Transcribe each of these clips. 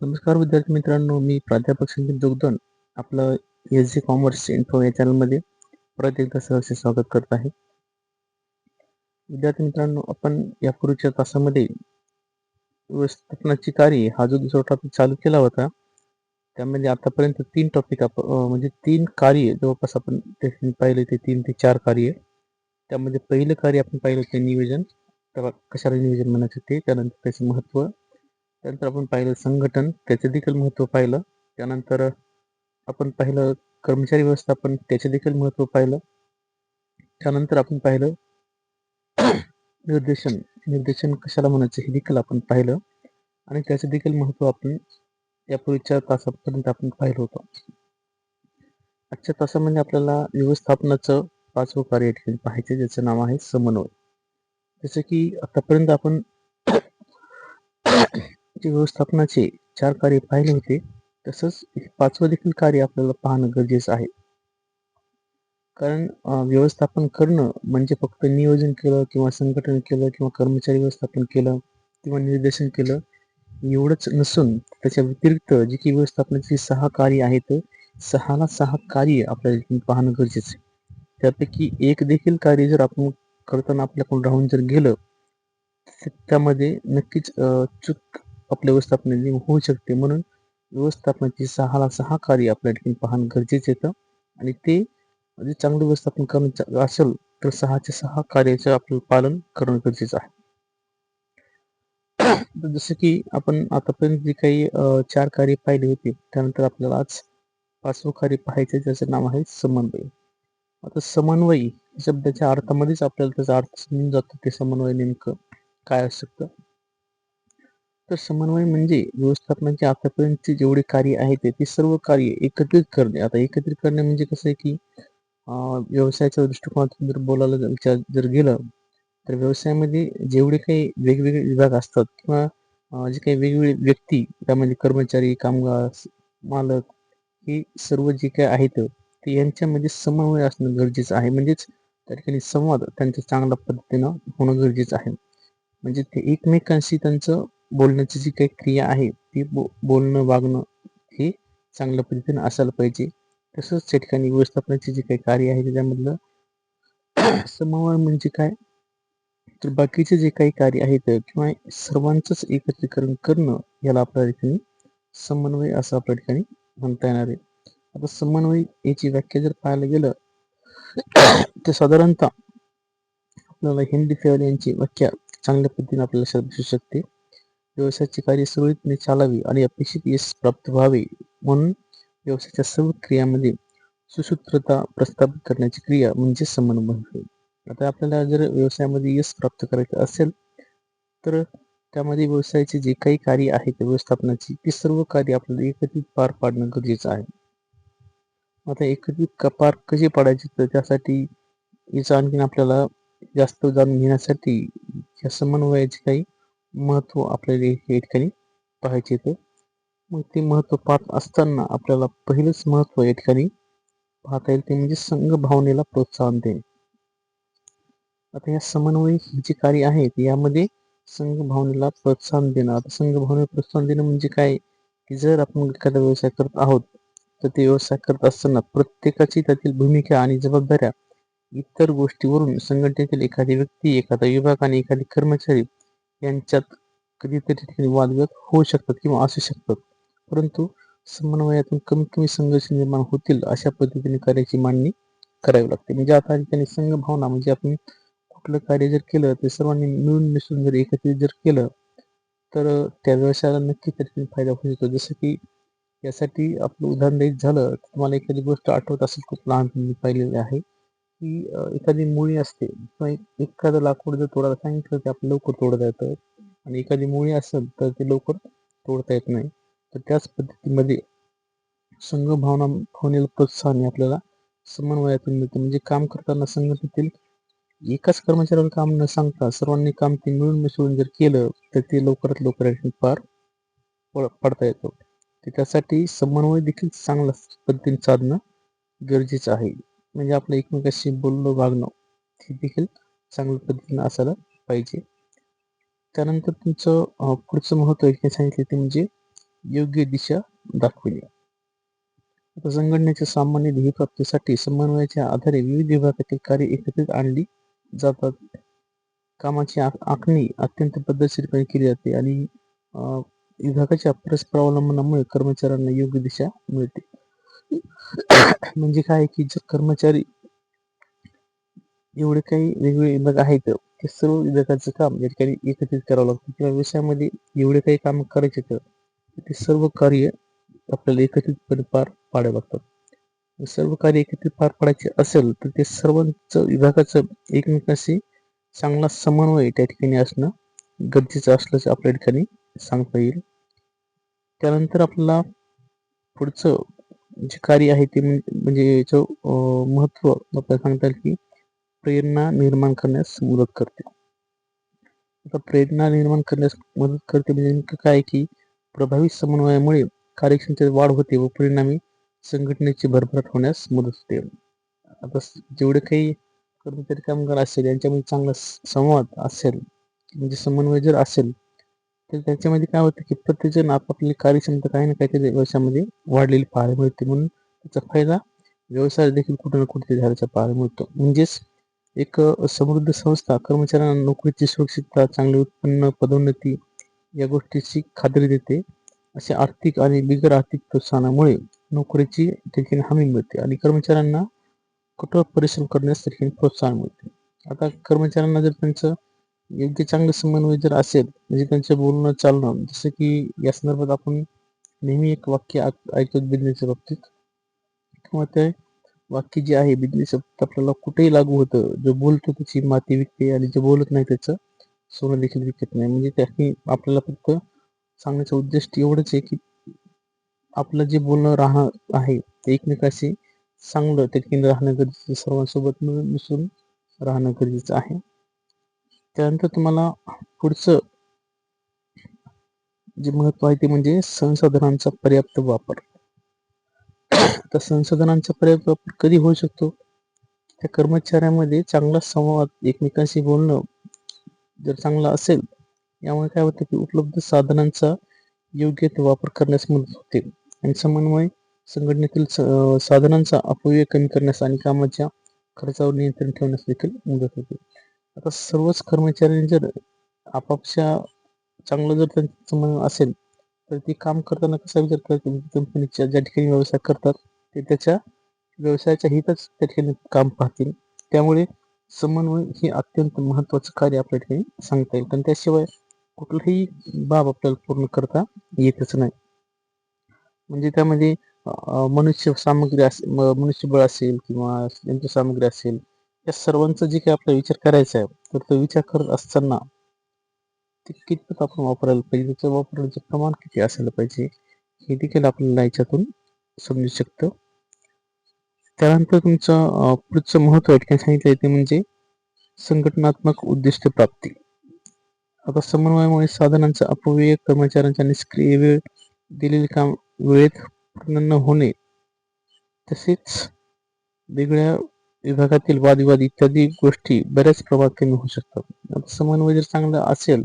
नमस्कार विद्यार्थी मित्रांनो मी प्राध्यापक संदीप जोगदन आपलं एस जी कॉमर्स इन्फो या चॅनलमध्ये परत एकदा सहर्ष स्वागत करत आहे. विद्यार्थी मित्रांनो आपण यापूर्वीच्या तासामध्ये व्यवस्थापनाची कार्य हा जो दुसरा टॉपिक चालू केला होता त्यामध्ये आतापर्यंत तीन टॉपिक आपण म्हणजे तीन कार्य जवळपास आपण पाहिले ते तीन ते चार कार्य. त्यामध्ये पहिलं कार्य आपण पाहिलं ते नियोजन. त्याला कशाला नियोजन म्हणायचं ते? त्यानंतर त्याचं महत्त्व त्यानंतर आपण पाहिलं संघटन त्याचे देखील महत्त्व पाहिलं. त्यानंतर आपण पाहिलं कर्मचारी व्यवस्थापन त्याचे देखील महत्त्व पाहिलं. त्यानंतर आपण पाहिलं निर्देशन निर्देशन कशाला म्हणायचं हे देखील आपण पाहिलं. आणि त्याचे देखील महत्त्व आपण यापूर्वीच्या तासापर्यंत आपण पाहिलं होतं. आजच्या तासामध्ये आपल्याला व्यवस्थापनाचं पाचवं कार्य ठिकाणी पाहायचं ज्याचं नाव आहे समन्वय. जसं की आतापर्यंत आपण व्यवस्थापनाचे चार कार्य पाहिले होते. तसंच पाचवं देखील कार्य आपल्याला पाहणं गरजेचं आहे. कारण व्यवस्थापन करणं म्हणजे फक्त नियोजन केलं किंवा संघटन केलं किंवा कर्मचारी व्यवस्थापन केलं किंवा निर्देशन केलं एवढंच नसून त्याच्या व्यतिरिक्त जी की व्यवस्थापनाची सहा कार्य आहेत सहाला सहा कार्य आपल्याला पाहणं गरजेचं आहे. त्यापैकी एक देखील कार्य जर आपण करताना आपल्याकडून राहून जर गेलं त्यामध्ये नक्कीच चूक आपल्या व्यवस्थापनाने होऊ शकते. म्हणून व्यवस्थापनाची सहाला सहा कार्य आपल्या ठिकाणी पाहणं गरजेचं येतं आणि ते म्हणजे चांगलं व्यवस्थापन करणं असेल तर सहाच्या सहा कार्याचं आपलं पालन करणं गरजेचं आहे. जसं की आपण आतापर्यंत जे काही चार कार्य पाहिले होते त्यानंतर आपल्याला आज पाचवं कार्य पाहायचं ज्याचं नाव आहे समन्वय. आता समन्वय शब्दाच्या अर्थामध्येच आपल्याला त्याचा अर्थ समजून जातो ते समन्वय नेमकं काय असू शकतं. तर समन्वय म्हणजे व्यवस्थापनाचे आतापर्यंतचे जेवढे कार्य आहेत ते सर्व कार्य एकत्रित करणे. आता एकत्रित करणे म्हणजे कसं आहे की व्यवसायाच्या दृष्टिकोनातून जर बोलायला विचार जर गेलं तर व्यवसायामध्ये जेवढे काही वेगवेगळे विभाग असतात किंवा जे काही वेगवेगळे व्यक्ती त्यामध्ये कर्मचारी कामगार मालक हे सर्व जे काही आहेत ते यांच्यामध्ये समन्वय असणं गरजेचं आहे. म्हणजेच त्या ठिकाणी संवाद त्यांच्या चांगल्या पद्धतीनं होणं गरजेचं आहे. म्हणजे ते एकमेकांशी त्यांचं बोलण्याची जी काही क्रिया आहे ती बो बोलणं वागणं हे चांगल्या पद्धतीने असायला पाहिजे. तसंच त्या ठिकाणी व्यवस्थापनाचे जे काही कार्य आहे त्याच्यामधलं समन्वय म्हणजे काय? तर बाकीचे जे काही कार्य आहेत किंवा सर्वांचंच एकत्रीकरण करणं याला आपल्या ठिकाणी समन्वय असं आपल्या ठिकाणी म्हणता येणार आहे. आता समन्वय याची व्याख्या जर पाहायला गेलं तर साधारणतः आपल्याला हिंदी फेअर यांची व्याख्या चांगल्या पद्धतीने आपल्याला लक्षात शकते. व्यवसायाची कार्य सुरळीतपणे चालावी आणि अपेक्षित यश प्राप्त व्हावे म्हणून व्यवसायाच्या सर्व क्रियामध्ये सुसूत्रता प्रस्थापित करण्याची क्रिया म्हणजे समन्वय. आता आपल्याला जर व्यवसायामध्ये यश प्राप्त करायचं असेल तर त्यामध्ये व्यवसायाचे जे काही कार्य आहे व्यवस्थापनाची ती सर्व कार्य आपल्याला एकत्रित पार पाडणं गरजेचं आहे. आता एकत्रित पार कसे पाडायचे? तर त्यासाठी याचं आणखीन आपल्याला जास्त जाणून घेण्यासाठी या समन्वयाचे काही महत्त्व आपल्याला या ठिकाणी पाहायचे येतं. मग ते महत्त्व पाहत असताना आपल्याला पहिलंच महत्त्व या ठिकाणी पाहता येईल ते म्हणजे संघ भावनेला प्रोत्साहन देणे. आता या समन्वय जे कार्य आहेत यामध्ये संघ भावनेला प्रोत्साहन देणं. आता संघ भावनेला प्रोत्साहन देणं म्हणजे काय? की जर आपण एखादा व्यवसाय करत आहोत तर ते व्यवसाय करत असताना प्रत्येकाची त्यातील भूमिका आणि जबाबदाऱ्या इतर गोष्टीवरून संघटनेतील एखादी व्यक्ती एखादा विभाग आणि एखादी कर्मचारी यांच्यात कधीतरी ठिकाणी वादविवाद होऊ शकतात किंवा असू शकतात. परंतु समन्वयातून कमीत कमी संघर्ष निर्माण होतील अशा पद्धतीने कार्याची मांडणी करावी लागते. म्हणजे आता ठिकाणी संघ भावना म्हणजे आपण कुठलं कार्य जर केलं तर सर्वांनी मिळून मिसळून जर एकत्रित जर केलं तर त्या व्यवसायाला नक्की त्या फायदा होऊ शकतो. जसं की यासाठी आपलं उदाहरण द्यायचं झालं तुम्हाला एखादी गोष्ट आठवत असेल खूप लहानपणी पाहिलेली आहे. की एखादी मुळी असते किंवा एखादं लाकूड जर तोडायला सांगितलं की आपलं लवकर तोडता येतं. आणि एखादी मुळी असेल तर ते लवकर तोडता येत नाही. तर त्याच पद्धतीमध्ये संघ भावना भावनेला प्रोत्साहन आपल्याला समन्वयातून मिळते. म्हणजे काम करताना संघटनेतील एकाच कर्मचाऱ्याला काम न सांगता सर्वांनी काम ते मिळून मिसळून जर केलं तर ते लवकरात लवकर पार पडता येतं. त्यासाठी समन्वय देखील चांगल्या पद्धतीने साधणं गरजेचं आहे. म्हणजे आपलं एकमेकाशी बोलणं वागणं हे देखील चांगल्या पद्धतीनं असायला पाहिजे. त्यानंतर तुमचं पुढचं महत्त्व एक सांगितलं ते म्हणजे योग्य दिशा दाखविली आता संघटनेच्या सामान्य ध्येयप्राप्तीसाठी समन्वयाच्या आधारे विविध विभागातील कार्य एकत्रित आणली जातात. कामाची आखणी अत्यंत पद्धतशीरपणे केली जाते आणि अं, विभागाच्या परस्पर अवलंबनामुळे कर्मचाऱ्यांना योग्य दिशा मिळते. म्हणजे काय की जे कर्मचारी एवढे काही वेगवेगळे विभाग आहेत ते सर्व विभागाचं काम या ठिकाणी एकत्रित करावं लागतं. किंवा व्यवसायामध्ये एवढे काही काम करायचे तर ते सर्व कार्य आपल्याला एकत्रितपणे पार पाडावे लागतात. सर्व कार्य एकत्रित पार पाडायचे असेल तर ते सर्वांच विभागाचं एकमेकांशी चांगला समन्वय त्या ठिकाणी असणं गरजेचं असल्याचं आपल्या ठिकाणी सांगता येईल. त्यानंतर आपल्याला पुढचं जे कार्य आहे ते म्हणजे याचं महत्त्व आपल्याला सांगता येईल की प्रेरणा निर्माण करण्यास मदत करते. आता प्रेरणा निर्माण करण्यास मदत करते म्हणजे नेमकं काय की प्रभावी समन्वयामुळे कार्यक्षमतेत वाढ होते व परिणामी संघटनेची भरभराट होण्यास मदत होते. आता जेवढे काही कर्मचारी कामगार असेल यांच्यामध्ये चांगला संवाद असेल म्हणजे समन्वय जर असेल तर त्याच्यामध्ये काय होतं की प्रत्येकजण आपापली कार्यक्षमता काही ना काहीतरी व्यवसायामध्ये वाढलेली पाहायला मिळते. म्हणून त्याचा फायदा व्यवसाय देखील कुठे ना कुठे झाल्याचा पाहायला मिळतो. म्हणजेच एक समृद्ध संस्था कर्मचाऱ्यांना नोकरीची सुरक्षितता चांगले उत्पन्न पदोन्नती या गोष्टीची खात्री देते. अशा आर्थिक आणि बिगर आर्थिक प्रोत्साहनामुळे नोकरीची ठिकाणी हमी मिळते आणि कर्मचाऱ्यांना कठोर परिश्रम करण्यास देखील प्रोत्साहन मिळते. आता कर्मचाऱ्यांना जर त्यांचं योग्य चांगले समन्वय जर असेल म्हणजे त्यांचे बोलणं चालणं जसं की या संदर्भात आपण नेहमी एक वाक्य ऐक- ऐकतो बिझनेसच्या बाबतीत. किंवा ते वाक्य जे आहे बिझनेस आपल्याला कुठेही लागू होतं जो बोलतो त्याची माती विकते आणि जे बोलत नाही त्याचं सोनं देखील विकत नाही. म्हणजे त्याने आपल्याला फक्त सांगण्याचा उद्देश एवढंच आहे की आपलं जे बोलणं राहणं आहे ते एकमेकाशी चांगलं त्या ठिकाणी राहणं गरजेचं सर्वांसोबत मिळून मिसळून राहणं गरजेचं आहे. त्यानंतर तुम्हाला पुढचं जे महत्त्व आहे ते म्हणजे संसाधनांचा पर्याप्त वापर. तर संसाधनांचा पर्याप्त वापर कधी होऊ शकतो? त्या कर्मचाऱ्यामध्ये चांगला संवाद एकमेकांशी बोलणं जर चांगला असेल यामुळे काय होतं की उपलब्ध साधनांचा योग्य ते वापर करण्यास मदत होते. आणि समन्वय संघटनेतील साधनांचा अपव्यय कमी करण्यास आणि कामाच्या खर्चावर नियंत्रण ठेवण्यास देखील मदत होते. आता सर्वच कर्मचाऱ्यांनी जर आपापच्या चांगलं जर त्यांचं समन्वय असेल तर ते काम करताना कसा विचार करतात? म्हणजे कंपनीच्या ज्या ठिकाणी व्यवसाय करतात ते त्याच्या व्यवसायाच्या हितच त्या ठिकाणी काम पाहतील. त्यामुळे समन्वय हे अत्यंत महत्वाचं कार्य आपल्या ठिकाणी सांगता येईल. कारण त्याशिवाय कुठलीही बाब आपल्याला पूर्ण करता येतच नाही. म्हणजे त्यामध्ये मनुष्य सामग्री असेल मनुष्यबळ असेल किंवा यंत्रसामग्री असेल या सर्वांचा जे काही आपला विचार करायचा आहे तर तो विचार करत असताना ते कितपत आपण वापरायला पाहिजे? त्याचं वापरण्याचं प्रमाण किती असायला पाहिजे? हे देखील आपल्याला याच्यातून समजू शकतं. त्यानंतर तुमचं पुढचं महत्त्व आहे सांगितलं ते म्हणजे संघटनात्मक उद्दिष्ट प्राप्ती. आता समन्वयामुळे साधनांचा अपव्यय कर्मचाऱ्यांच्या निष्क्रिय वेळ दिलेले काम वेळेत पूर्ण न होणे तसेच वेगळ्या विभागातील वादविवाद इत्यादी गोष्टी बऱ्याच प्रमाणात कमी होऊ शकतात. आता समन्वय जर चांगला असेल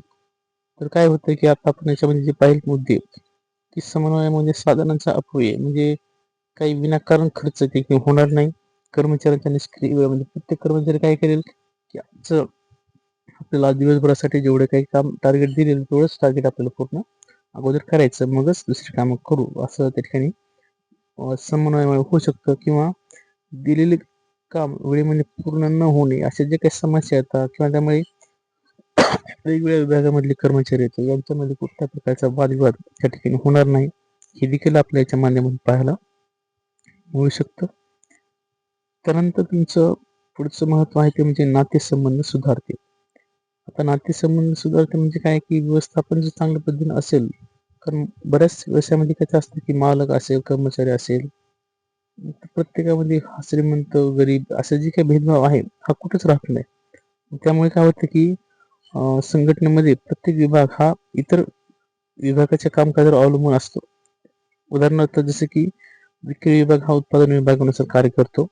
तर काय होतं की आता आपण याच्यामध्ये जे पाहिले मुद्दे की समन्वयामध्ये साधनांचा अपव्यय म्हणजे काही विनाकारण खर्च ते होणार नाही. कर्मचाऱ्यांच्या निष्क्रिय वेळ म्हणजे प्रत्येक कर्मचारी काय करेल की आजचं आपल्याला दिवसभरासाठी जेवढं काही काम टार्गेट दिलेलं तेवढंच टार्गेट आपल्याला पूर्ण अगोदर करायचं. मगच दुसरी कामं करू असं त्या ठिकाणी समन्वय समन्वयामुळे होऊ शकतं किंवा दिलेले काम वेळेमध्ये म्हणजे पूर्ण न होणे अशा जे काही समस्या येतात किंवा त्यामुळे वेगवेगळ्या विभागामधले कर्मचारी येतात यांच्यामध्ये कुठल्या प्रकारचा वादविवाद त्या ठिकाणी होणार नाही हे देखील आपल्या याच्या माध्यमातून पाहायला मिळू शकतं. त्यानंतर तुमचं पुढचं महत्त्व आहे ते म्हणजे नातेसंबंध सुधारते. आता नातेसंबंध सुधारते म्हणजे काय की व्यवस्थापन जर चांगल्या पद्धतीने असेल कारण बऱ्याच व्यवसायामध्ये कसं असतं की मालक असेल कर्मचारी असेल प्रत्येकामध्ये हा श्रीमंत गरीब असे जे काही भेदभाव आहे हा कुठेच राहत नाही. त्यामुळे काय होतं की संघटनेमध्ये प्रत्येक विभाग हा इतर विभागाच्या कामकाजावर अवलंबून असतो. उदाहरणार्थ जसं की विक्री विभाग हा उत्पादन विभागानुसार कार्य करतो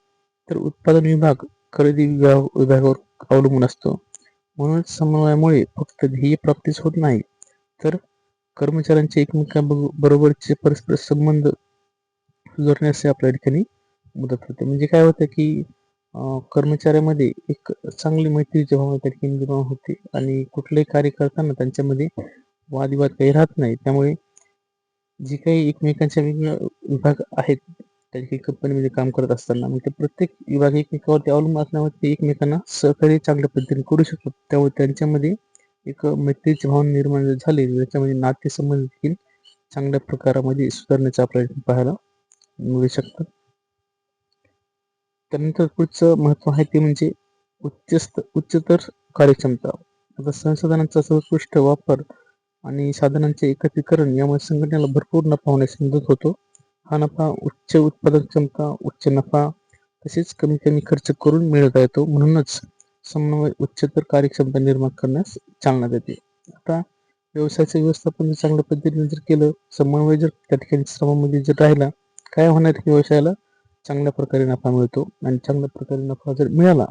तर उत्पादन विभाग खरेदी विभाग विभागावर अवलंबून असतो. म्हणूनच समन्वयामुळे फक्त ध्येय प्राप्तीच होत नाही. तर कर्मचाऱ्यांचे एकमेकांबरोबरचे परस्पर संबंध सुधारण्यास आपल्या ठिकाणी मदत होते म्हणजे काय होतं की कर्मचाऱ्यामध्ये एक चांगली मैत्रीची भावना त्या ठिकाणी निर्माण होते आणि कुठलेही कार्य करताना त्यांच्यामध्ये वादविवाद काही राहत नाही. त्यामुळे जे काही एकमेकांच्या वेगवेगळ्या विभाग आहेत त्या ठिकाणी कंपनीमध्ये काम करत असताना म्हणजे प्रत्येक विभाग एकमेकावरती अवलंबून असल्यामुळे ते एकमेकांना सहकार्य चांगल्या पद्धतीने करू शकतात. त्यामुळे त्यांच्यामध्ये एक मैत्रीची भावना निर्माण जर झाली त्याच्यामध्ये नातेसंबंध देखील चांगल्या प्रकारामध्ये सुधारण्याचा प्रयत्न पाहायला मिळू शकतात. त्यानंतर पुढचं महत्त्व आहे ते म्हणजे उच्चस्त उच्चतर कार्यक्षमता. आता संसाधनांचा सर्वोत्कृष्ट वापर आणि साधनांचे एकत्रीकरण यामुळे संघटनेला भरपूर नफा होण्यास मदत होतो. हा नफा उच्च उत्पादन क्षमता उच्च नफा तसेच कमी कमी खर्च करून मिळवता येतो. म्हणूनच समन्वय उच्चतर कार्यक्षमता निर्माण करण्यास चालना देते. आता व्यवसायाचं व्यवस्थापन जर चांगल्या पद्धतीने जर केलं समन्वय जर त्या ठिकाणी श्रमामध्ये जर राहिला काय होणार व्यवसायाला? चांगल्या प्रकारे नफा मिळतो आणि चांगल्या प्रकारे नफा जर मिळाला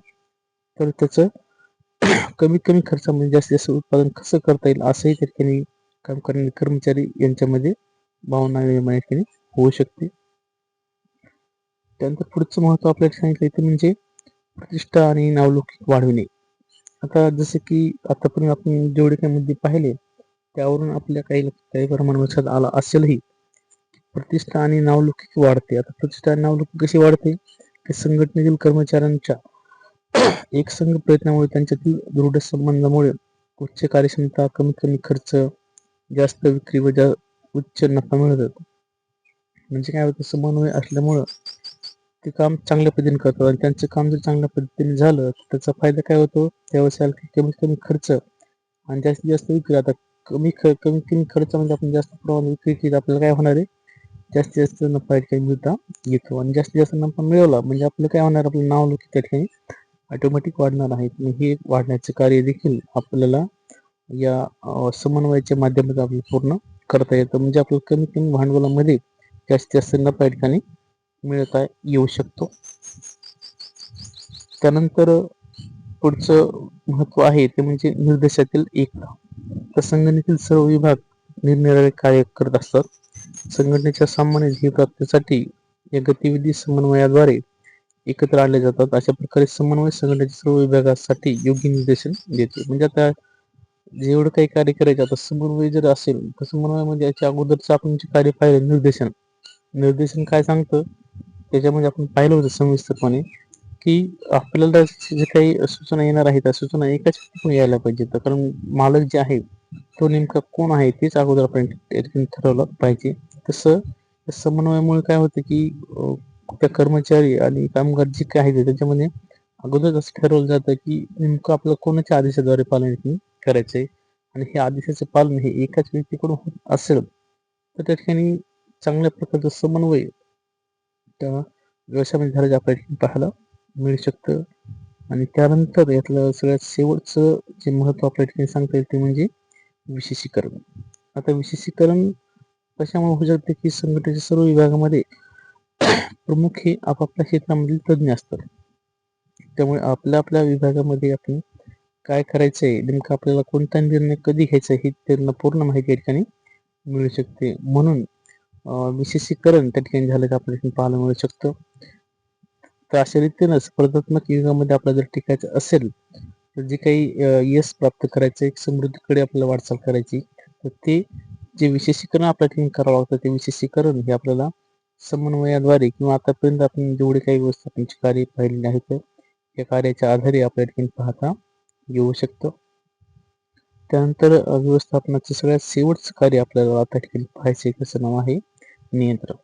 तर त्याचं कमीत कमी खर्चामध्ये जास्तीत जास्त उत्पादन कसं करता येईल असंही त्या ठिकाणी काम करणारे कर्मचारी यांच्यामध्ये भावना निर्माण ठिकाणी होऊ शकते. त्यानंतर पुढचं महत्त्व आपल्याला सांगितलं ते म्हणजे प्रतिष्ठा आणि नावलौकिक वाढविणे. आता जसं की आतापर्यंत आपण जेवढे काही मुद्दे पाहिले त्यावरून आपल्या काही काही प्रमाण लक्षात आला असेलही प्रतिष्ठा आणि नावलौकिक वाढते. आता प्रतिष्ठा आणि नावलौकिक कशी वाढते? की संघटनेतील कर्मचाऱ्यांच्या एक संघ प्रयत्नामुळे त्यांच्यातील दृढ संबंधामुळे उच्च कार्यक्षमता कमीत कमी खर्च जास्त विक्री व जा उच्च नफा मिळतात. म्हणजे काय होतं? समन्वय असल्यामुळं ते काम चांगल्या पद्धतीने करतात. आणि त्यांचं काम जर चांगल्या पद्धतीने झालं तर त्याचा फायदा काय होतो? व्यवसायाला कमीत कमी खर्च आणि जास्तीत जास्त विक्री. आता कमी ख कमी खर्च म्हणजे आपण जास्त प्रमाणात विक्री केली आपल्याला काय होणार आहे? जास्तीत जास्त नफा ठिकाणी मिळता येतो आणि जास्तीत जास्त नफा मिळवला. म्हणजे आपलं काय होणार आपलं नाव लोक त्या ठिकाणी ऑटोमॅटिक वाढणार आहेत आणि हे वाढण्याचे कार्य देखील आपल्याला या समन्वयाच्या माध्यमातून आपल्याला पूर्ण करता येतं. म्हणजे आपल्याला कमी कमी भांडवलामध्ये जास्तीत जास्त नफा ठिकाणी मिळता येऊ शकतो. त्यानंतर पुढचं महत्त्व आहे ते म्हणजे निर्देशातील एकता. तर संघटनेतील सर्व विभाग निरनिराळे कार्य करत असतात. संघटनेच्या सामान्य ध्येय प्राप्तीसाठी या गतिविधी समन्वयाद्वारे एकत्र आणले जातात. अशा प्रकारे समन्वय संघटनेच्या सर्व विभागासाठी योग्य निर्देशन देते. म्हणजे आता जेवढं काही कार्य करायचं आता समन्वय जर असेल तर समन्वय म्हणजे याच्या अगोदरच आपण जे कार्य पाहिलं निर्देशन. निर्देशन काय सांगतं? त्याच्यामध्ये आपण पाहिलं होतं सविस्तरपणे की आपल्याला जे काही सूचना येणार आहेत त्या सूचना एकाच पण यायला पाहिजेत. कारण मालक जे आहे तो नेमका कोण आहे तेच अगोदर आपण ठरवलं पाहिजे. तसं समन्वयामुळे काय होतं की त्या कर्मचारी आणि कामगार जे काय आहेत त्याच्यामध्ये अगोदर असं ठरवलं जातं की नेमकं आपलं कोणाच्या आदेशाद्वारे पालन करायचंय आणि हे आदेशाचं पालन हे एकाच व्यक्तीकडून होत असेल तर त्या ठिकाणी चांगल्या प्रकारचं समन्वय त्या व्यवसायामध्ये झालं आपल्या ठिकाणी पाहायला मिळू शकतं. आणि त्यानंतर यातलं सगळ्यात शेवटचं जे महत्त्व आपल्या ठिकाणी सांगता येईल ते म्हणजे विशेषीकरण. आता विशेषीकरण कशामुळे होऊ शकते की संघटनेच्या सर्व विभागामध्ये प्रमुख हे आपापल्या क्षेत्रामधील तज्ज्ञ असतात? त्यामुळे आपल्या आपल्या विभागामध्ये आपण काय करायचंय? नेमकं आपल्याला कोणता निर्णय कधी घ्यायचा हे त्यांना पूर्ण माहिती या ठिकाणी मिळू शकते. म्हणून विशेषीकरण त्या ठिकाणी झालं की आपल्या ठिकाणी पाहायला मिळू शकतं. तर अशा रीतीनं स्पर्धात्मक युगामध्ये आपल्याला जर टिकायचं असेल तर जे काही यश प्राप्त करायचं एक समृद्धीकडे आपल्याला वाटचाल करायची तर ते जे विशेषीकरण आपल्या ठिकाणी करावं लागतं ते विशेषीकरण हे आपल्याला समन्वयाद्वारे किंवा आतापर्यंत आपण जेवढे काही व्यवस्थापनाची कार्य पाहिलेली आहेत या कार्याच्या आधारे आपल्या ठिकाणी पाहता येऊ शकतं. त्यानंतर व्यवस्थापनाचं सगळ्यात शेवटचं कार्य आपल्याला आता ठिकाणी पाहायचं त्याचं नाव आहे नियंत्रण.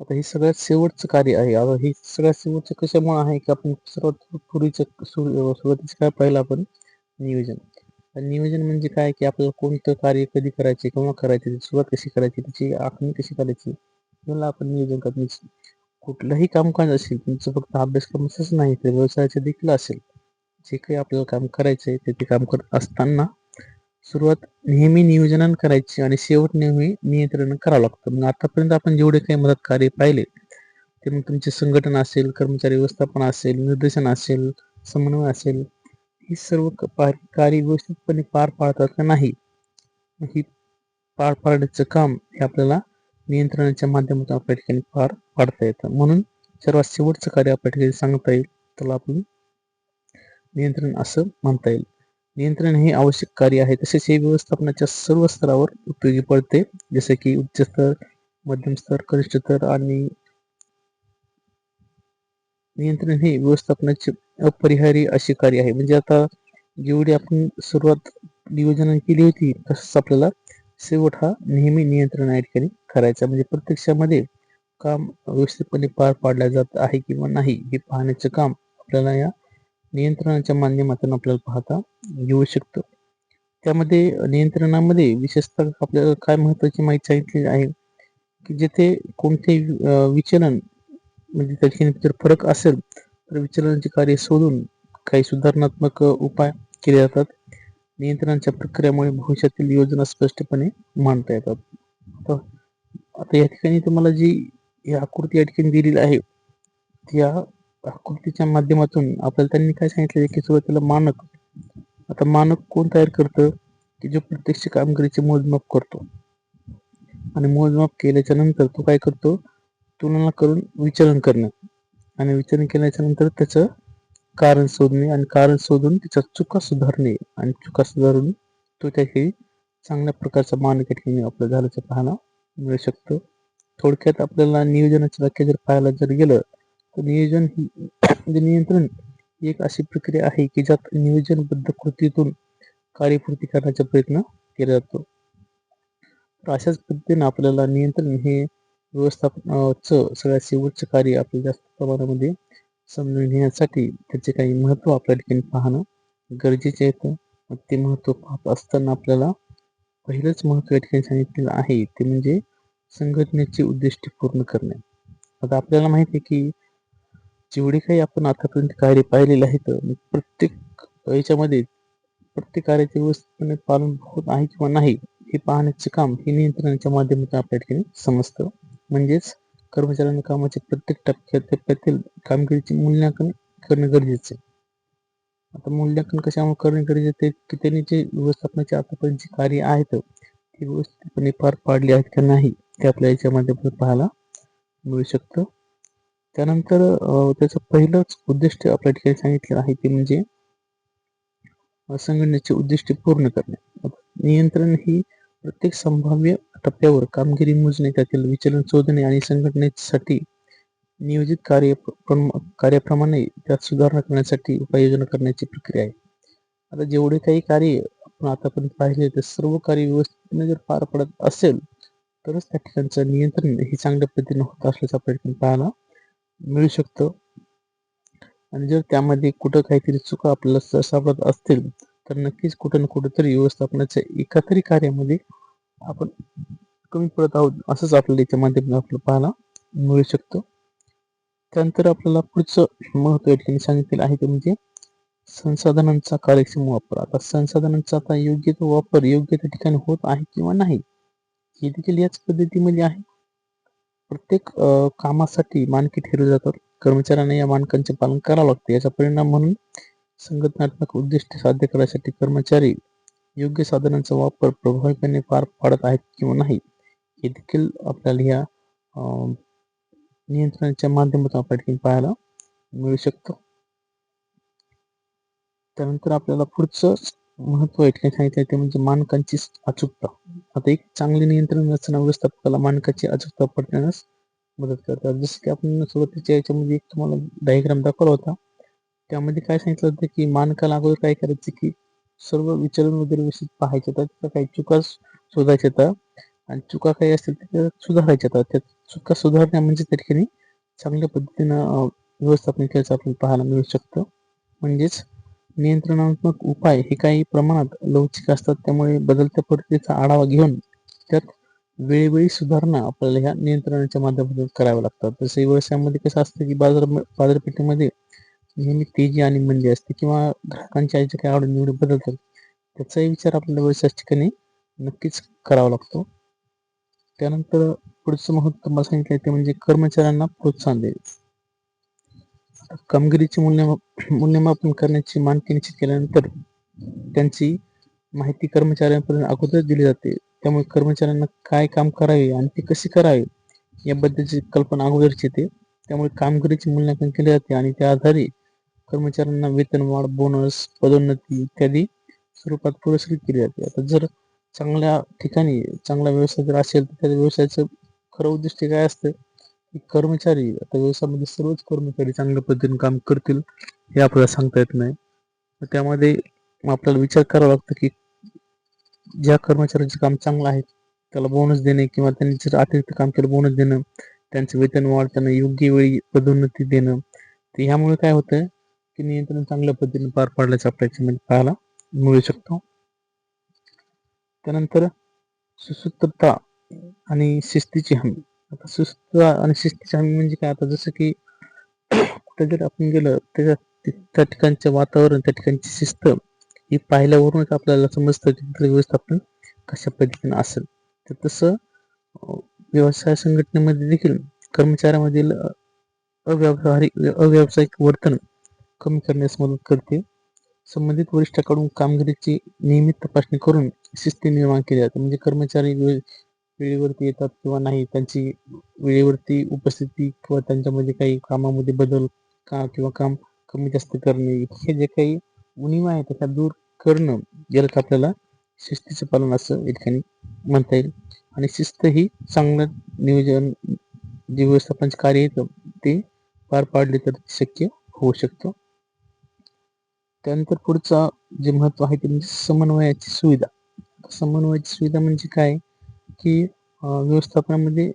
आता हे सगळ्यात शेवटचं कार्य आहे. आता हे सगळ्यात शेवटचं कशामुळे आहे की आपण सर्वात पूर्वीचं सुरुवातीचं काय पाहिलं आपण? नियोजन. नियोजन म्हणजे काय की आपल्याला कोणतं कार्य कधी करायचे केव्हा करायचे सुरुवात कशी करायची त्याची आखणी कशी करायची याला आपण नियोजन करण्याची कुठलंही कामकाज असेल तुमचं फक्त अभ्यासक्रमाचंच नाही तर व्यवसायाचे देखील असेल. जे काही आपल्याला काम करायचंय ते ते काम करत असताना सुरुवात नेहमी नियोजन करायची आणि शेवट नेहमी नियंत्रण करावं लागतं. मग आतापर्यंत आपण जेवढे काही मदत कार्य पाहिले ते मग तुमचे संघटन असेल कर्मचारी व्यवस्थापन असेल निर्देशन असेल समन्वय असेल ही सर्व कार्य व्यवस्थितपणे पार पाडतात का नाही? ही पार पाडण्याचं काम हे आपल्याला नियंत्रणाच्या माध्यमातून आपल्या ठिकाणी पार पाडता येतं. म्हणून सर्वात शेवटचं कार्य आपल्या ठिकाणी सांगता येईल त्याला आपण नियंत्रण असं म्हणता येईल. नियंत्रण हे आवश्यक कार्य आहे तसेच हे व्यवस्थापनाच्या सर्व स्तरावर उपयोगी पडते. जसे की उच्च स्तर मध्यम स्तर कनिष्ठ स्तर आणि नियंत्रण हे व्यवस्थापनाचे अपरिहार्य असे कार्य आहे. म्हणजे आता जेवढी आपण सुरुवात नियोजन केली होती तसंच आपल्याला शेवट हा नेहमी नियंत्रण या ठिकाणी करायचा. म्हणजे प्रत्यक्षामध्ये काम व्यवस्थितपणे पार पाडल्या जात आहे किंवा नाही हे पाहण्याचं काम आपल्याला या नियंत्रणाच्या माध्यमातून आपल्याला पाहता येऊ शकतं. त्यामध्ये नियंत्रणामध्ये विशेषतः आपल्याला काय महत्वाची माहिती सांगितली आहे की जेथे कोणते विचलन म्हणजे त्या ठिकाणी जर फरक असेल तर विचलनाचे कार्य शोधून काही सुधारणात्मक उपाय केले जातात. नियंत्रणाच्या प्रक्रियामुळे भविष्यातील योजना स्पष्टपणे मांडता येतात. आता या ठिकाणी तुम्हाला जी ही आकृती या ठिकाणी दिलेली आहे त्या आकृतीच्या माध्यमातून आपल्याला त्यांनी काय सांगितलं की सुरुवातीला मानक आता मानक कोण तयार करतं? की जो प्रत्यक्ष कामगिरीचे मोजमाप करतो. आणि मोजमाप केल्याच्यानंतर तो काय करतो? तुलना करून विचलन करणं. आणि विचार केल्याच्यानंतर त्याचं कारण शोधणे आणि कारण शोधून त्याच्या चुका सुधारणे आणि चुका सुधारून तो त्याही चांगल्या प्रकारचा मानक या ठिकाणी आपलं झाल्याचं पाहायला मिळू शकतं. थोडक्यात आपल्याला नियोजनाची व्याख्या जर पाहायला जर गेलं तर नियोजन ही म्हणजे नियंत्रण ही एक अशी प्रक्रिया आहे की ज्यात नियोजनबद्ध कृतीतून कार्यपूर्ती करण्याचा प्रयत्न केला जातो. तर अशाच पद्धतीने आपल्याला नियंत्रण हे व्यवस्थापनाचं सगळ्यात शेवटचं कार्य आपल्याला जास्त प्रमाणामध्ये समजून घेण्यासाठी त्याचे काही महत्त्व आपल्या ठिकाणी पाहणं गरजेचे येतं ते महत्त्व पाहत असताना आपल्याला पहिलंच महत्त्व या ठिकाणी सांगितलेलं आहे. ते म्हणजे संघटनेची उद्दिष्टे पूर्ण करणे. आता आपल्याला माहिती आहे की जेवढे काही आपण आतापर्यंत कार्य पाहिलेले आहेत प्रत्येक याच्यामध्ये प्रत्येक कार्याचे व्यवस्थितपणे पालन होत आहे किंवा नाही हे पाहण्याचे काम हे नियंत्रणाच्या माध्यमातून आपल्या ठिकाणी समजतं. म्हणजेच कर्मचाऱ्यांना कामाच्या प्रत्येक टप्प्यात टप्प्यातील कामगिरीचे मूल्यांकन करणे गरजेचे आता मूल्यांकन कशामुळे करणे गरजेचे की त्यांनी जे व्यवस्थापनाचे आतापर्यंत जे कार्य आहेत ते व्यवस्थितपणे पार पाडले आहेत का नाही ते आपल्या याच्या माध्यमातून पाहायला मिळू शकतं. त्यानंतर त्याचं पहिलंच उद्दिष्ट आपल्या ठिकाणी सांगितलेलं आहे ते म्हणजे संघटनेचे उद्दिष्ट पूर्ण करणे. नियंत्रण ही प्रत्येक संभाव्य टप्प्यावर कामगिरी मोजणे त्यातील विचलन शोधणे आणि संघटनेसाठी नियोजित कार्य कार्याप्रमाणे त्यात सुधारणा करण्यासाठी उपाययोजना करण्याची प्रक्रिया आहे. आता जेवढे काही कार्य आपण आतापर्यंत पाहिले ते सर्व कार्य व्यवस्थितपणे जर पार पडत असेल तरच त्या ठिकाणचं नियंत्रण हे चांगल्या पद्धतीने होत असल्याचं आपल्या पाहायला मिळू शकतं. आणि जर त्यामध्ये कुठं काहीतरी चुका आपल्याला सापडत असतील तर नक्कीच कुठं ना कुठंतरी व्यवस्थापनाच्या एका तरी कार्यामध्ये आपण कमी पडत आहोत असंच आपल्याला याच्या माध्यमातून आपल्याला पाहायला मिळू शकतं. त्यानंतर आपल्याला पुढचं महत्त्व या ठिकाणी सांगितलेलं आहे ते म्हणजे संसाधनांचा कार्यक्षम वापर. आता संसाधनांचा आता योग्य तो वापर योग्य त्या ठिकाणी होत आहे किंवा नाही हे देखील याच पद्धतीमध्ये आहे. प्रत्येक कामासाठी मानके ठरवले जातात. कर्मचाऱ्यांना या मानकांचे पालन करावं लागतं. याचा परिणाम म्हणून संघटनात्मक उद्दिष्ट साध्य करण्यासाठी कर्मचारी योग्य साधनांचा वापर प्रभावीपणे पार पाडत आहेत किंवा नाही हे देखील आपल्याला या नियंत्रणाच्या माध्यमातून आपल्या पाहायला मिळू शकतं. त्यानंतर आपल्याला पुढचं महत्त्व या ठिकाणी सांगितलं ते म्हणजे मानकांची अचूकता. आता एक चांगले नियंत्रण रचना व्यवस्थापकाला मानकाची अचूकता पडण्यास मदत करतात. जसं की आपण सुरुवातीच्या याच्यामध्ये एक तुम्हाला डायग्राम दाखवला होता. त्यामध्ये काय सांगितलं होतं की मानकाला अगोदर काय करायचं की सर्व विचलन वगैरे व्यवस्थित पाहायचे तर त्या काही चुका शोधायच्या तर. आणि चुका काही असतील तर सुधारायच्या तर. त्या चुका सुधारण्या म्हणजे त्या ठिकाणी चांगल्या पद्धतीनं व्यवस्थापन केल्याचं आपण पाहायला मिळू शकतं. म्हणजेच नियंत्रणात्मक उपाय हे काही प्रमाणात लवचिक असतात. त्यामुळे बदलत्या परिस्थितीचा आढावा घेऊन त्यात वेळोवेळी सुधारणा आपल्याला ह्या नियंत्रणाच्या माध्यमातून कराव्या लागतात. तसे व्यवसायामध्ये कसं असतं की बाजार बाजारपेठेमध्ये नेहमी तेजी आणि मंदी असते किंवा ग्राहकांच्या आईच्या काही आवडीनिवडी बदलतात त्याचाही विचार आपल्याला व्यवसाय ठिकाणी नक्कीच करावा लागतो. त्यानंतर पुढचं महत्त्व मला सांगितलं ते म्हणजे कर्मचाऱ्यांना प्रोत्साहन द्यावे कामगिरीचे मूल्यमा मूल्यमापन करण्याची मानकी निश्चित केल्यानंतर त्यांची माहिती कर्मचाऱ्यांपर्यंत अगोदरच दिली जाते. त्यामुळे कर्मचाऱ्यांना काय काम करावे आणि ते कसे करावे याबद्दलची कल्पना अगोदरची येते. त्यामुळे कामगिरीचे मूल्यांकन केले जाते आणि त्या आधारे कर्मचाऱ्यांना वेतनवाढ बोनस पदोन्नती इत्यादी स्वरूपात पुरस्कृत केली जाते. आता जर चांगल्या ठिकाणी चांगला व्यवसाय जर असेल तर त्या व्यवसायाचं खरं उद्दिष्ट काय असतं? की कर्मचारी आता व्यवसायामध्ये सर्वच कर्मचारी चांगल्या पद्धतीने काम करतील हे आपल्याला सांगता येत नाही. त्यामध्ये आपल्याला विचार करावा लागतो की ज्या कर्मचाऱ्यांचे काम चांगलं आहे त्याला बोनस देणे किंवा त्यांनी जर अतिरिक्त काम केलं बोनस देणं त्यांचं वेतन वाढ त्यांना योग्य वेळी पदोन्नती देणं तर ह्यामुळे काय होतं? ते नियंत्रण चांगल्या पद्धतीने पार पाडल्याचं आपल्या याच्यामध्ये म्हणजे पाहायला मिळू शकतो. त्यानंतर सुसूत्रता आणि शिस्तीची हमी. आता सुस्तता आणि शिस्तीची हमी म्हणजे काय? आता जसं की कुठं जर आपण गेलं त्याच्या त्या ठिकाणचं वातावरण त्या ठिकाणची शिस्त ही पाहिल्यावरूनच आपल्याला समजतं की तिथलं व्यवस्थापन कशा पद्धतीने असेल. तर तसं व्यवसाय संघटनेमध्ये देखील कर्मचाऱ्यामधील अव्यावहारिक अव्यावसायिक वर्तन कमी करण्यास मदत करते. संबंधित वरिष्ठाकडून कामगिरीची नियमित तपासणी करून शिस्ती निर्माण केली जाते. म्हणजे कर्मचारी वेळेवरती येतात किंवा नाही त्यांची वेळेवरती उपस्थिती किंवा त्यांच्यामध्ये काही कामामध्ये बदल का किंवा काम कमी जास्त करणे हे जे काही उणीवा आहे त्याचा दूर करणं यालाच आपल्याला शिस्तीचं पालन असं या ठिकाणी म्हणता येईल. आणि शिस्त ही चांगलं नियोजन जे व्यवस्थापनाचे कार्य येतं ते पार पाडले तर शक्य होऊ शकतं. त्यानंतर पुढचा जे महत्त्व आहे ते म्हणजे समन्वयाची सुविधा. समन्वयाची सुविधा म्हणजे काय? की व्यवस्थापनामध्ये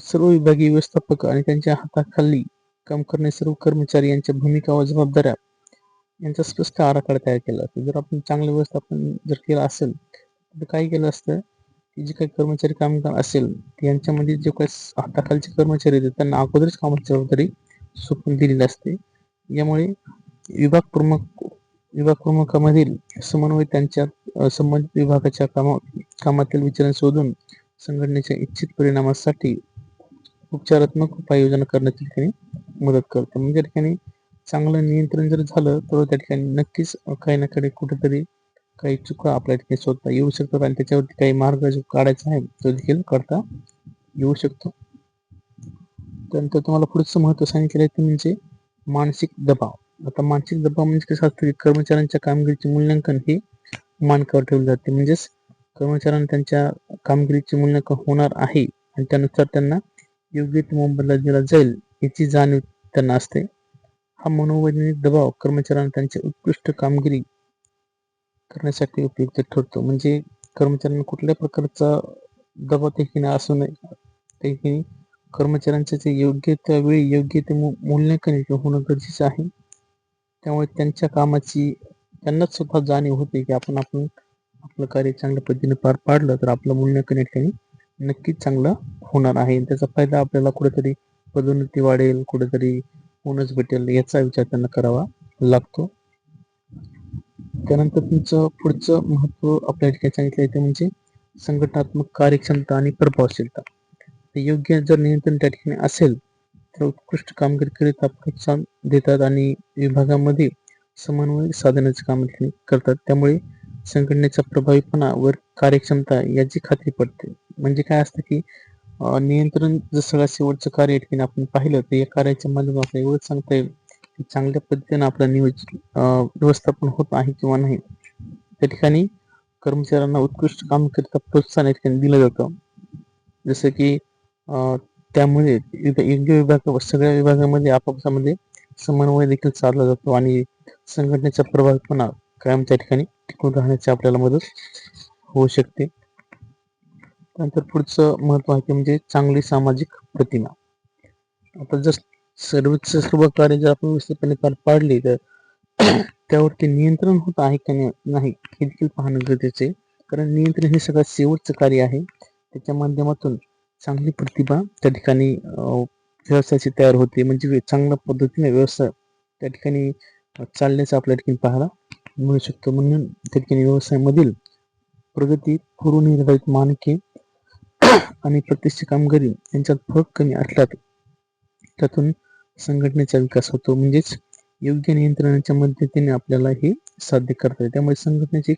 सर्व विभागीय व्यवस्थापक आणि त्यांच्या हाताखाली काम करणे सर्व कर्मचारी यांच्या भूमिका व जबाबदाऱ्या यांचा स्पष्ट आराखडा तयार केला असतो जर आपण चांगलं व्यवस्थापन जर केलं असेल तर काय केलं असतं की जे काही कर्मचारी काम असेल यांच्यामध्ये जे काही हाताखालचे कर्मचारी आहेत त्यांना अगोदरच कामाची जबाबदारी सोपून दिलेली असते. यामुळे विभाग प्रमुख विभाग प्रमुखामधील समन्वय त्यांच्या संबंधित विभागाच्या कामा कामातील विचार शोधून संघटनेच्या इच्छित परिणामासाठी उपचारात्मक उपाययोजना करण्याच्या ठिकाणी मदत करते. म्हणजे ठिकाणी चांगलं नियंत्रण जर झालं तर त्या ठिकाणी नक्कीच काही ना काही कुठेतरी काही चुका आपल्या ठिकाणी शोधता येऊ शकतात आणि त्याच्यावरती काही मार्ग जो काढायचा आहे तो देखील करता येऊ शकतो. त्यानंतर तुम्हाला पुढचं महत्त्व सांगितलं आहे ते म्हणजे मानसिक दबाव. आता मानसिक दबाव म्हणजे कसं असतं की कर्मचाऱ्यांच्या कामगिरीचे मूल्यांकन हे मानकावर ठेवले जाते. म्हणजेच कर्मचाऱ्यांना त्यांच्या कामगिरीचे मूल्यांकन होणार आहे आणि त्यानुसार त्यांना योग्य ते मोबदला दिला जाईल याची जाणीव त्यांना असते. हा मनोवैज्ञानिक दबाव कर्मचाऱ्यांना त्यांची उत्कृष्ट कामगिरी करण्यासाठी उपयुक्त ठरतो. म्हणजे कर्मचाऱ्यांना कुठल्या प्रकारचा दबाव देखील असू नये देखील कर्मचाऱ्यांचे जे योग्य त्यावेळी योग्य ते मूल्यांकन होणं गरजेचं आहे. त्यामुळे त्यांच्या कामाची त्यांनाच स्वतः जाणीव होते की आपण आपण आपलं कार्य चांगल्या पद्धतीने पार पाडलं तर आपलं मूल्यांकन या ठिकाणी नक्कीच चांगलं होणार आहे. त्याचा फायदा आपल्याला कुठेतरी पदोन्नती वाढेल कुठेतरी बोनस भेटेल याचा विचार त्यांना करावा लागतो. त्यानंतर तुमचं पुढचं महत्त्व आपल्या ठिकाणी सांगितलं ते म्हणजे संघटनात्मक कार्यक्षमता आणि प्रभावशीलता. योग्य जर नियंत्रण त्या ठिकाणी असेल तर उत्कृष्ट कामगिरीकरिता प्रोत्साहन देतात आणि विभागामध्ये समन्वय साधण्याचे काम करतात. त्यामुळे संघटनेचा प्रभावीपणा व कार्यक्षमता याची खात्री पडते. म्हणजे काय असतं की नियंत्रण जर सगळ्यात शेवटचं कार्य ठिकाणी आपण पाहिलं तर या कार्याच्या माध्यमातून आपल्याला एवढंच सांगता येईल की चांगल्या पद्धतीने आपलं नियोजन व्यवस्थापन होत आहे किंवा नाही. त्या ठिकाणी कर्मचाऱ्यांना उत्कृष्ट काम करता प्रोत्साहन या ठिकाणी दिलं जातं. जसं की त्यामुळे योग्य विभाग सगळ्या विभागामध्ये आपापसामध्ये समन्वय देखील साधला जातो आणि संघटनेचा प्रभावीपणा कायम त्या ठिकाणी टिकून राहण्याची आपल्याला मदत होऊ शकते. त्यानंतर पुढचं महत्त्व आहे म्हणजे चांगली सामाजिक प्रतिमा. आता जर सर्वच सर्व कार्य जर आपण व्यवस्थितपणे पार पाडली तर त्यावरती नियंत्रण होत आहे का नाही हे देखील पाहणं गरजेचं आहे. कारण नियंत्रण हे सगळ्यात शेवटचं कार्य आहे. त्याच्या माध्यमातून चांगली प्रतिभा त्या ठिकाणी व्यवसायाची तयार होते. म्हणजे चांगल्या पद्धतीने व्यवसाय त्या ठिकाणी चालण्याचा आपल्या ठिकाणी पाहायला मिळू शकतो. म्हणून त्या ठिकाणी व्यवसायामधील प्रगती पूर्वनिर्धारित मानके आणि प्रत्यक्ष कामगिरी यांच्यात फरक कमी असतात त्यातून संघटनेचा विकास होतो. म्हणजेच योग्य नियंत्रणाच्या मदतीने आपल्याला हे साध्य करता येते. त्यामुळे संघटनेची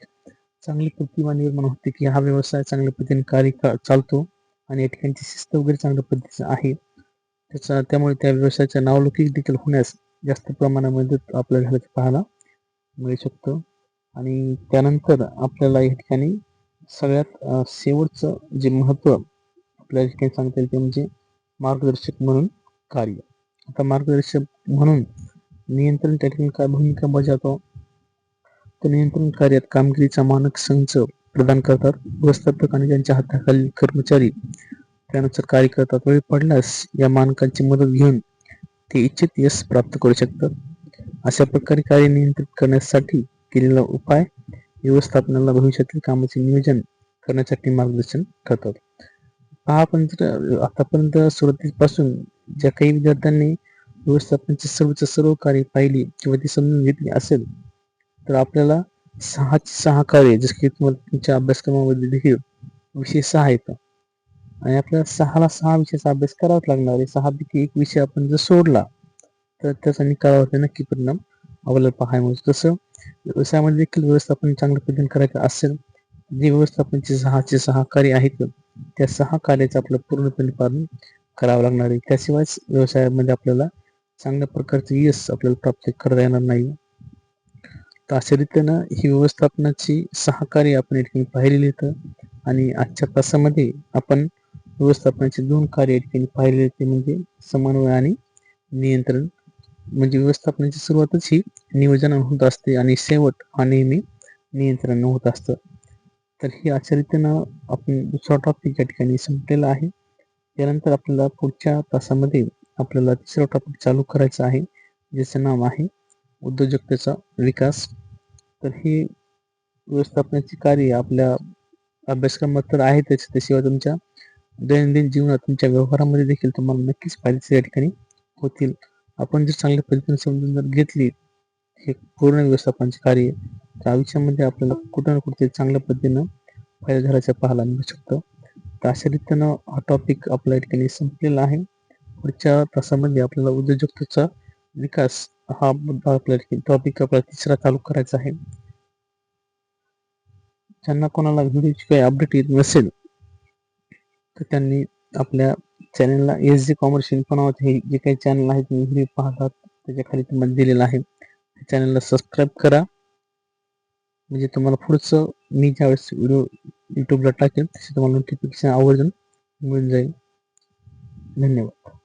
चांगली प्रतिमा निर्माण होते की हा व्यवसाय चांगल्या पद्धतीने कार्य का- चालतो. आणि या ठिकाणची शिस्त वगैरे चांगल्या पद्धतीचं आहे. त्याचा त्यामुळे त्या व्यवसायाच्या नावलौकिक देखील होण्यास जास्त प्रमाणामध्ये आपल्याला झाल्याचं पाहायला मिळू शकतं. आणि त्यानंतर आपल्याला या ठिकाणी सगळ्यात शेवटचं जे महत्त्व आपल्या या ठिकाणी सांगता येईल ते म्हणजे मार्गदर्शक म्हणून कार्य. आता मार्गदर्शक म्हणून नियंत्रण त्या ठिकाणी काय भूमिका बजावतो? तर नियंत्रण कार्यात कामगिरीचा मानक संच प्रदान करतात. व्यवस्थापक आणि त्यांच्या हाताखालील कर्मचारी त्यानुसार कार्य करतात. वेळ पडल्यास या मानकांची मदत घेऊन ते इच्छित यश प्राप्त करू शकतात. अशा प्रकारे कार्य नियंत्रित करण्यासाठी केलेला उपाय व्यवस्थापनाला भविष्यातील कामाचे नियोजन करण्यासाठी मार्गदर्शन करतात. हा आपण जर आतापर्यंत सुरुवातीपासून ज्या काही विद्यार्थ्यांनी व्यवस्थापनाची सर्वच सर्व कार्य पाहिली किंवा ती समजून घेतली असेल तर आपल्याला सहा सहा कार्य जसं की तुम्हाला तुमच्या अभ्यासक्रमामध्ये देखील विषय सहा आहेत. आणि आपल्याला सहाला सहा विषयाचा अभ्यास करावाच लागणार आहे. सहापैकी एक विषय आपण जर सोडला तर त्याचा निकालावरती नक्की परिणाम आपल्याला पाहायला मिळतो तसं व्यवसायामध्ये देखील व्यवस्थापन चांगल्या पद्धतीने करायचं असेल जे व्यवस्थापनचे सहाचे सहा कार्य आहेत त्या सहा कार्याचं आपलं पूर्णपणे पालन करावं लागणार आहे. त्याशिवायच व्यवसायामध्ये आपल्याला चांगल्या प्रकारचं यश आपल्याला प्राप्त करता येणार नाही. तर अशा रीतीनं ही व्यवस्थापनाची सहकार्य आपण या ठिकाणी पाहिलेली होतं. आणि आजच्या तासामध्ये आपण व्यवस्थापनाचे दोन कार्य या ठिकाणी पाहिलेले होते म्हणजे समन्वय आणि नियंत्रण. म्हणजे व्यवस्थापनाची सुरुवातच ही नियोजन होत असते आणि शेवट हा नेहमी नियंत्रण होत असतं. तर ही अशा रीतीनं आपण दुसरा टॉपिक या ठिकाणी संपलेला आहे. त्यानंतर आपल्याला पुढच्या तासामध्ये आपल्याला तिसरा टॉपिक चालू करायचा आहे ज्याचं नाव आहे उद्योजकतेचा विकास. तर ही व्यवस्थापनाची कार्य आपल्या अभ्यासक्रमात तर आहे त्याशिवाय तुमच्या दैनंदिन जीवनात तुमच्या व्यवहारामध्ये देखील तुम्हाला नक्कीच फायद्याचे या ठिकाणी होतील. आपण जर चांगल्या पद्धतीने समजून जर घेतली हे पूर्ण व्यवस्थापनाचे कार्य तर आयुष्यामध्ये आपल्याला कुठं ना कुठे चांगल्या पद्धतीनं फायदा झाल्याचं पाहायला मिळू शकतं. तर अशा रीतीनं हा टॉपिक आपल्या ठिकाणी संपलेला आहे. पुढच्या तासामध्ये आपल्याला उद्योजकतेचा विकास हा मुद्दा आपल्याला टॉपिक आपल्याला तिसरा चालू करायचा आहे. ज्यांना कोणाला व्हिडिओची काही अपडेट येत नसेल तर त्यांनी आपल्या चॅनलला एस जी कॉमर्स इन्फो नावाचे हे जे काही चॅनल आहेत तुम्ही व्हिडिओ पाहतात. त्याच्याखाली तुम्हाला दिलेलं आहे. त्या चॅनलला सबस्क्राईब करा. म्हणजे तुम्हाला पुढचं मी ज्यावेळेस व्हिडिओ यूट्यूबला टाकेल तसे तुम्हाला नोटिफिकेशन आवर्जून मिळून जाईल. धन्यवाद.